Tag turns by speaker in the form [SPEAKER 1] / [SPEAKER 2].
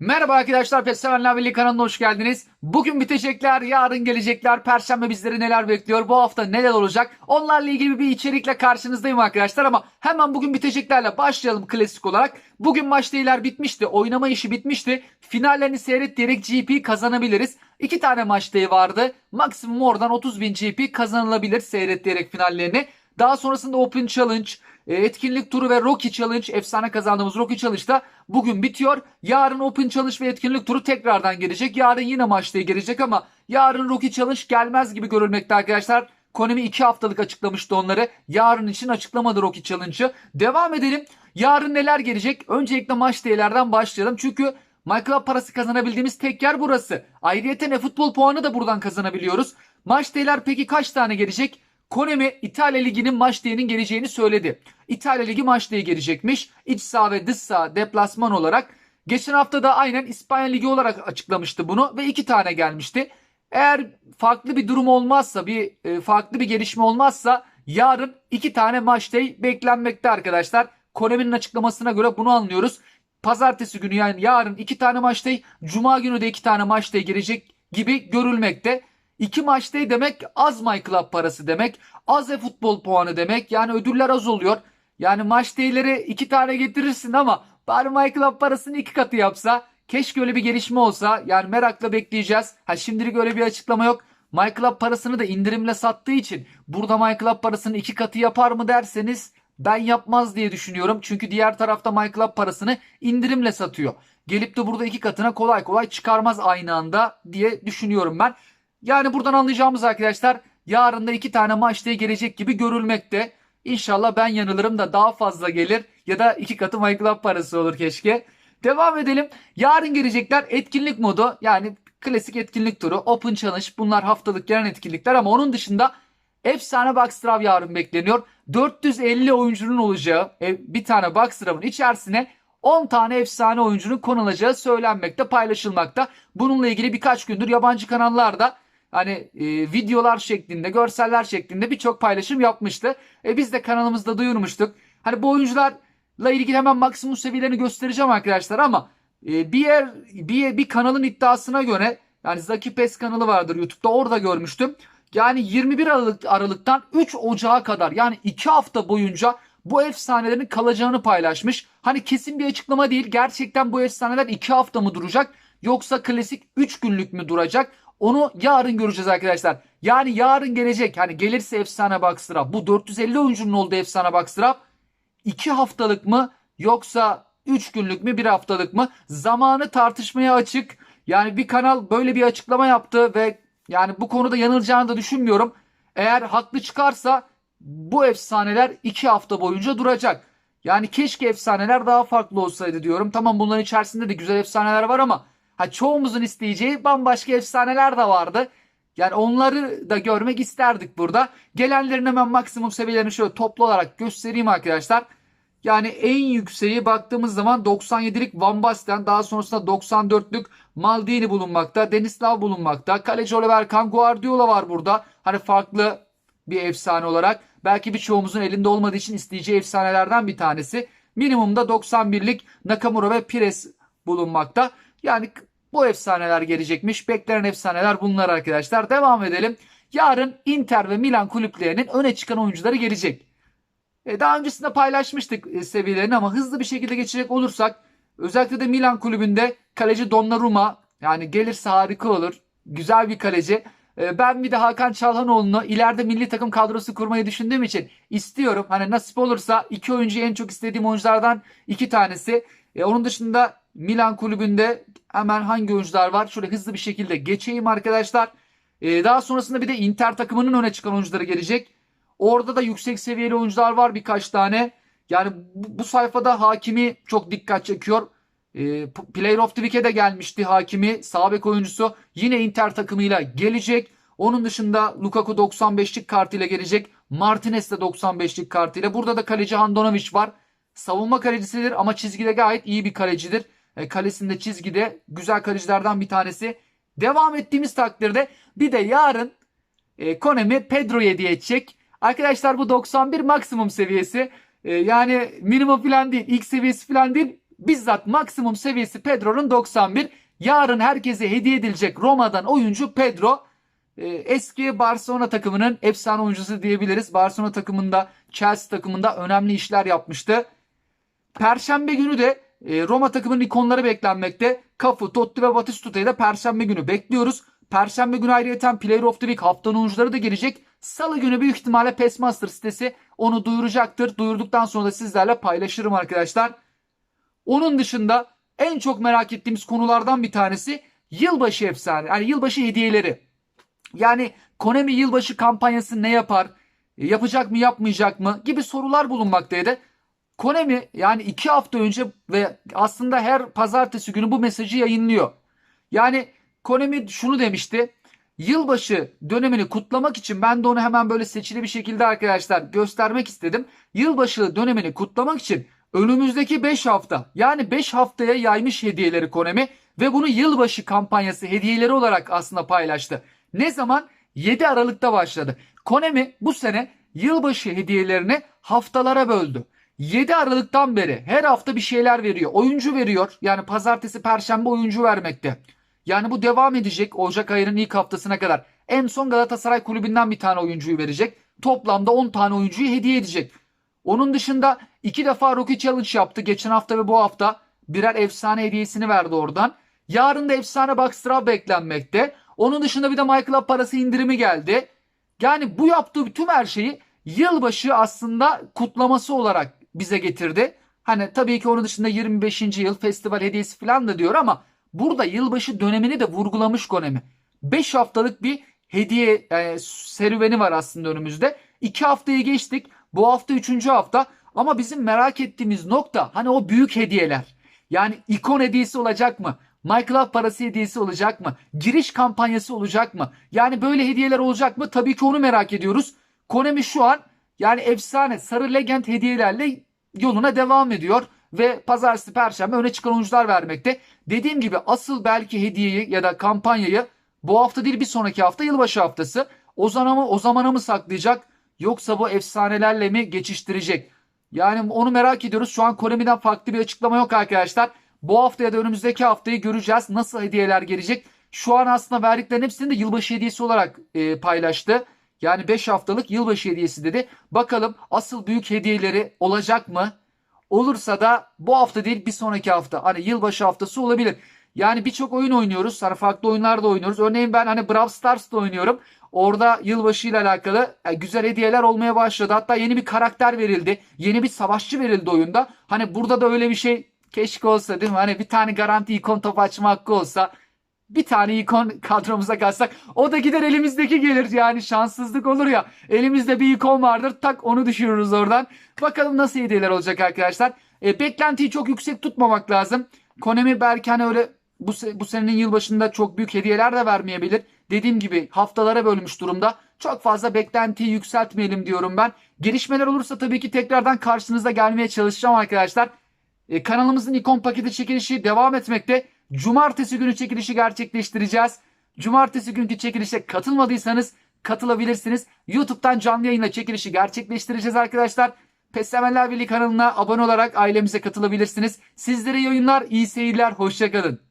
[SPEAKER 1] Merhaba arkadaşlar PES Sevenler Birliği kanalına hoş geldiniz. Bugün bitecekler, yarın gelecekler. Perşembe bizleri neler bekliyor? Bu hafta neler olacak? Onlarla ilgili bir içerikle karşınızdayım arkadaşlar ama hemen bugün biteceklerle başlayalım klasik olarak. Bugün maç değiller bitmişti. Oynama işi bitmişti. Finallerini seyret diyerek GP kazanabiliriz. İki tane maç day vardı. Maksimum oradan 30 bin GP kazanılabilir seyret diyerek finallerini. Daha sonrasında Open Challenge, e, etkinlik turu ve Rocky Challenge, efsane kazandığımız Rocky Challenge da bugün bitiyor. Yarın Open Challenge ve etkinlik turu tekrardan gelecek. Yarın yine maçta gelecek ama yarın Rocky Challenge gelmez gibi görülmekte arkadaşlar. Konami 2 haftalık açıklamıştı onları. Yarın için açıklamadı Rocky Challenge'ı. Devam edelim. Yarın neler gelecek? Öncelikle maç değerlerden başlayalım. Çünkü MyClub parası kazanabildiğimiz tek yer burası. Ayrıyeten e-futbol puanı da buradan kazanabiliyoruz. Maç değerler peki kaç tane gelecek? Konemi İtalya Ligi'nin maç değerinin geleceğini söyledi. İtalya Ligi maç değeri gelecekmiş. İç saha ve dış saha deplasman olarak. Geçen hafta da aynen İspanya Ligi olarak açıklamıştı bunu ve iki tane gelmişti. Eğer farklı bir durum olmazsa, bir e, farklı bir gelişme olmazsa yarın iki tane maç day beklenmekte arkadaşlar. Konemi'nin açıklamasına göre bunu anlıyoruz. Pazartesi günü yani yarın iki tane maç day, Cuma günü de iki tane maç day gelecek gibi görülmekte. İki maç day demek az My Club parası demek. Az e-futbol puanı demek. Yani ödüller az oluyor. Yani maç day'leri iki tane getirirsin ama bari My Club parasını iki katı yapsa. Keşke öyle bir gelişme olsa. Yani merakla bekleyeceğiz. Ha şimdilik öyle bir açıklama yok. My Club parasını da indirimle sattığı için burada My Club parasını iki katı yapar mı derseniz ben yapmaz diye düşünüyorum. Çünkü diğer tarafta My Club parasını indirimle satıyor. Gelip de burada iki katına kolay kolay çıkarmaz aynı anda diye düşünüyorum ben. Yani buradan anlayacağımız arkadaşlar yarın da iki tane maç diye gelecek gibi görülmekte. İnşallah ben yanılırım da daha fazla gelir ya da iki katı My Club parası olur keşke. Devam edelim. Yarın gelecekler etkinlik modu yani klasik etkinlik turu, Open Challenge bunlar haftalık gelen etkinlikler ama onun dışında efsane Boxtrav yarın bekleniyor. 450 oyuncunun olacağı e, bir tane Boxtrav'ın içerisine 10 tane efsane oyuncunun konulacağı söylenmekte, paylaşılmakta. Bununla ilgili birkaç gündür yabancı kanallarda hani e, videolar şeklinde, görseller şeklinde birçok paylaşım yapmıştı. E, biz de kanalımızda duyurmuştuk. Hani bu oyuncularla ilgili hemen maksimum seviyelerini göstereceğim arkadaşlar ama e, bir yer bir, bir kanalın iddiasına göre yani Zaki Pes kanalı vardır YouTube'da orada görmüştüm. Yani 21 Aralık Aralık'tan 3 Ocağı kadar yani 2 hafta boyunca bu efsanelerin kalacağını paylaşmış. Hani kesin bir açıklama değil. Gerçekten bu efsaneler 2 hafta mı duracak yoksa klasik 3 günlük mü duracak? Onu yarın göreceğiz arkadaşlar. Yani yarın gelecek. Hani gelirse efsane Boxtrap. Bu 450 oyuncunun olduğu efsane Boxtrap 2 haftalık mı yoksa 3 günlük mü 1 haftalık mı? Zamanı tartışmaya açık. Yani bir kanal böyle bir açıklama yaptı ve yani bu konuda yanılacağını da düşünmüyorum. Eğer haklı çıkarsa bu efsaneler 2 hafta boyunca duracak. Yani keşke efsaneler daha farklı olsaydı diyorum. Tamam bunların içerisinde de güzel efsaneler var ama ha çoğumuzun isteyeceği bambaşka efsaneler de vardı. Yani onları da görmek isterdik burada. Gelenlerin hemen maksimum seviyelerini şöyle toplu olarak göstereyim arkadaşlar. Yani en yükseği baktığımız zaman 97'lik Van Basten daha sonrasında 94'lük Maldini bulunmakta. Denislav bulunmakta. Kaleci Oliver Kahn Guardiola var burada. Hani farklı bir efsane olarak. Belki birçoğumuzun elinde olmadığı için isteyeceği efsanelerden bir tanesi. Minimumda 91'lik Nakamura ve Pires bulunmakta. Yani bu efsaneler gelecekmiş. Beklenen efsaneler bunlar arkadaşlar. Devam edelim. Yarın Inter ve Milan kulüplerinin öne çıkan oyuncuları gelecek. E, daha öncesinde paylaşmıştık e, seviyelerini ama hızlı bir şekilde geçecek olursak özellikle de Milan kulübünde kaleci Donnarumma yani gelirse harika olur. Güzel bir kaleci. E, ben bir de Hakan Çalhanoğlu'nu ileride milli takım kadrosu kurmayı düşündüğüm için istiyorum. Hani nasip olursa iki oyuncuyu en çok istediğim oyunculardan iki tanesi. E, onun dışında Milan kulübünde hemen hangi oyuncular var? Şöyle hızlı bir şekilde geçeyim arkadaşlar. E, daha sonrasında bir de Inter takımının öne çıkan oyuncuları gelecek. Orada da yüksek seviyeli oyuncular var birkaç tane. Yani bu, bu sayfada Hakimi çok dikkat çekiyor. E, Player of the Week'e de gelmişti Hakimi. Sağ bek oyuncusu. Yine Inter takımıyla gelecek. Onun dışında Lukaku 95'lik kartıyla gelecek. Martinez de 95'lik kartıyla. Burada da kaleci Handanovic var. Savunma kalecisidir ama çizgide gayet iyi bir kalecidir. E, kalesinde çizgide güzel kalecilerden bir tanesi. Devam ettiğimiz takdirde bir de yarın e, Konemi Pedro'yu hediye edecek. Arkadaşlar bu 91 maksimum seviyesi. E, yani minimum falan değil. ilk seviyesi falan değil. bizzat maksimum seviyesi Pedro'nun 91. Yarın herkese hediye edilecek Roma'dan oyuncu Pedro. Ee, eski Barcelona takımının efsane oyuncusu diyebiliriz. Barcelona takımında, Chelsea takımında önemli işler yapmıştı. Perşembe günü de e, Roma takımının ikonları beklenmekte. Cafu, Totti ve Batistuta'yı da Perşembe günü bekliyoruz. Perşembe günü ayrıyeten Player of the Week haftanın oyuncuları da gelecek. Salı günü büyük ihtimalle Passmaster sitesi onu duyuracaktır. Duyurduktan sonra da sizlerle paylaşırım arkadaşlar. Onun dışında en çok merak ettiğimiz konulardan bir tanesi yılbaşı efsane. Yani yılbaşı hediyeleri. Yani Konami yılbaşı kampanyası ne yapar? Yapacak mı yapmayacak mı? Gibi sorular bulunmaktaydı. Konami yani iki hafta önce ve aslında her pazartesi günü bu mesajı yayınlıyor. Yani Konami şunu demişti. Yılbaşı dönemini kutlamak için ben de onu hemen böyle seçili bir şekilde arkadaşlar göstermek istedim. Yılbaşı dönemini kutlamak için önümüzdeki 5 hafta yani 5 haftaya yaymış hediyeleri Konami ve bunu yılbaşı kampanyası hediyeleri olarak aslında paylaştı. Ne zaman? 7 Aralık'ta başladı. Konami bu sene yılbaşı hediyelerini haftalara böldü. 7 Aralık'tan beri her hafta bir şeyler veriyor. Oyuncu veriyor. Yani pazartesi, perşembe oyuncu vermekte. Yani bu devam edecek Ocak ayının ilk haftasına kadar. En son Galatasaray kulübünden bir tane oyuncuyu verecek. Toplamda 10 tane oyuncuyu hediye edecek. Onun dışında iki defa Rookie Challenge yaptı. Geçen hafta ve bu hafta birer efsane hediyesini verdi oradan. Yarın da efsane Boxtra beklenmekte. Onun dışında bir de MyClub parası indirimi geldi. Yani bu yaptığı tüm her şeyi yılbaşı aslında kutlaması olarak bize getirdi. Hani tabii ki onun dışında 25. yıl festival hediyesi falan da diyor ama burada yılbaşı dönemini de vurgulamış Konemi. 5 haftalık bir hediye e, serüveni var aslında önümüzde. 2 haftayı geçtik. Bu hafta 3. hafta ama bizim merak ettiğimiz nokta hani o büyük hediyeler. Yani ikon hediyesi olacak mı? MyClub parası hediyesi olacak mı? Giriş kampanyası olacak mı? Yani böyle hediyeler olacak mı? Tabii ki onu merak ediyoruz. Konami şu an yani efsane sarı legend hediyelerle yoluna devam ediyor ve pazartesi perşembe öne çıkan oyuncular vermekte. Dediğim gibi asıl belki hediyeyi ya da kampanyayı bu hafta değil bir sonraki hafta yılbaşı haftası o zamana mı, o zamana mı saklayacak yoksa bu efsanelerle mi geçiştirecek? Yani onu merak ediyoruz. Şu an Konami'den farklı bir açıklama yok arkadaşlar. Bu hafta ya da önümüzdeki haftayı göreceğiz. Nasıl hediyeler gelecek? Şu an aslında verdiklerinin hepsini de yılbaşı hediyesi olarak e, paylaştı. Yani 5 haftalık yılbaşı hediyesi dedi. Bakalım asıl büyük hediyeleri olacak mı? Olursa da bu hafta değil bir sonraki hafta. Hani yılbaşı haftası olabilir. Yani birçok oyun oynuyoruz. Hani farklı oyunlar da oynuyoruz. Örneğin ben hani Brawl Stars'ta oynuyorum. Orada yılbaşı ile alakalı e, güzel hediyeler olmaya başladı. Hatta yeni bir karakter verildi. Yeni bir savaşçı verildi oyunda. Hani burada da öyle bir şey keşke olsa değil mi? Hani bir tane garanti ikon top açma hakkı olsa bir tane ikon kadromuza kalsak o da gider elimizdeki gelir. Yani şanssızlık olur ya elimizde bir ikon vardır tak onu düşürürüz oradan. Bakalım nasıl hediyeler olacak arkadaşlar. E, beklentiyi çok yüksek tutmamak lazım. Konami belki hani öyle bu, bu senenin yılbaşında çok büyük hediyeler de vermeyebilir. Dediğim gibi haftalara bölmüş durumda. Çok fazla beklentiyi yükseltmeyelim diyorum ben. Gelişmeler olursa tabii ki tekrardan karşınıza gelmeye çalışacağım arkadaşlar. E, kanalımızın ikon paketi çekilişi devam etmekte. Cumartesi günü çekilişi gerçekleştireceğiz. Cumartesi günkü çekilişe katılmadıysanız katılabilirsiniz. YouTube'dan canlı yayınla çekilişi gerçekleştireceğiz arkadaşlar. Peslemeler Birliği kanalına abone olarak ailemize katılabilirsiniz. Sizlere iyi oyunlar, iyi seyirler, hoşçakalın.